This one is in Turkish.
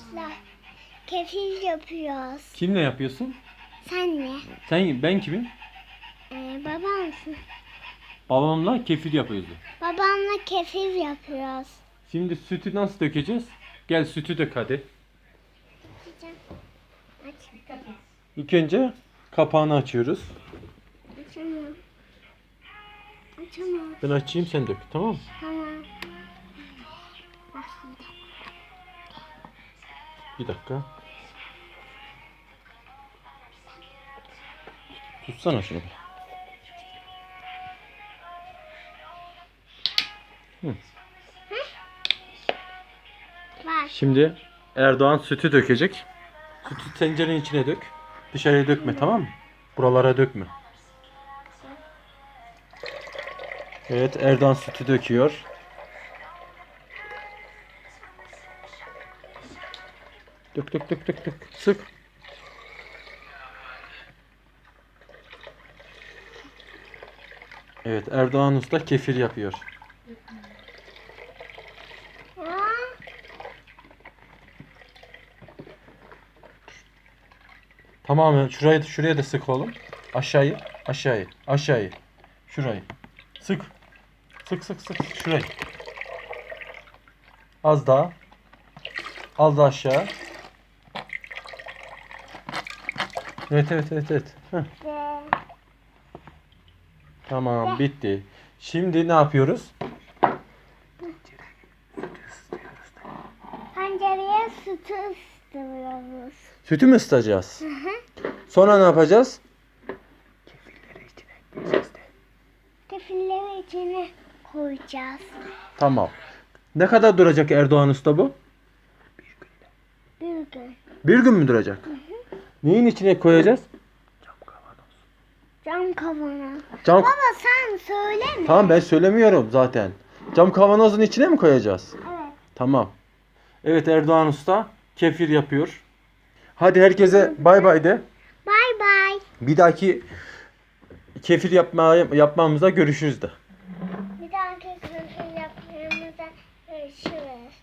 Arkadaşlar kefir yapıyoruz. Kimle yapıyorsun? Senle. Sen ben kimim? Ee, babamsın. Babamla kefir yapıyoruz. Babamla kefir yapıyoruz. Şimdi sütü nasıl dökeceğiz? Gel sütü dök hadi. Aç. İlk önce kapağını açıyoruz. Açamıyorum. Açamıyorum. Ben açayım sen dök tamam mı? Tamam. Bir dakika. Tutsana şunu. Var. Şimdi Erdoğan sütü dökecek. Sütü tencerenin içine dök. Dışarıya dökme tamam mı? Buralara dökme. Evet Erdoğan sütü döküyor. Dök dök dök dök dök. Sık. Evet Erdoğan Usta kefir yapıyor. Ya. Tamamen şurayı şuraya da sık oğlum. Aşağıyı, aşağıyı, aşağıyı. Şurayı. Sık. Sık sık sık şurayı. Az daha. Az daha aşağı. Evet evet evet evet. Heh, tamam bitti. Şimdi ne yapıyoruz? pencereye sütü ısıtıyoruz. Sütü mü ısıtacağız? Sonra ne yapacağız? Kefirleri içine koyacağız. Tamam. Ne kadar duracak Erdoğan Usta bu? Bir gün. Bir gün mü duracak? Neyin içine koyacağız? Cam kavanoz. Cam Baba sen söyleme. Tamam ben söylemiyorum zaten. Cam kavanozun içine mi koyacağız? Evet. Tamam. Evet Erdoğan Usta kefir yapıyor. Hadi herkese bay bay de. Bay bay. Bir dahaki kefir yapma, yapmamıza görüşürüz de. Bir dahaki kefir yapmamıza görüşürüz.